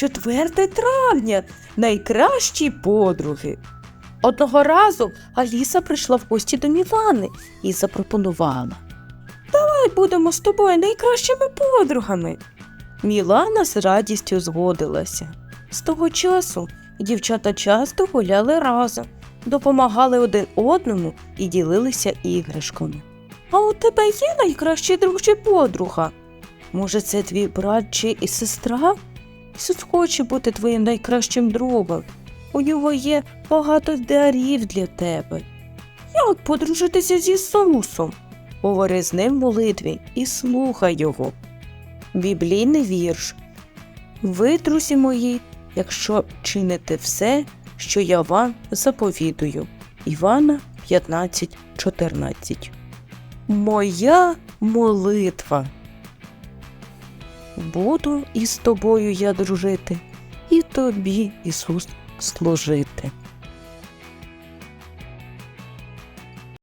4 травня, найкращі подруги. Одного разу Аліса прийшла в гості до Мілани і запропонувала. Давай будемо з тобою найкращими подругами. Мілана з радістю згодилася. З того часу дівчата часто гуляли разом, допомагали один одному і ділилися іграшками. А у тебе є найкращий друг чи подруга? Може, це твій брат чи і сестра? Ісус хоче бути твоїм найкращим другом. У нього є багато дарів для тебе. Як подружитися з Ісусом? Говори з ним в молитві і слухай його. Біблійний вірш. Ви, друзі мої, якщо чините все, що я вам заповідую. Івана 15.14. Моя молитва. Буду із тобою я дружити, і тобі, Ісус, служити.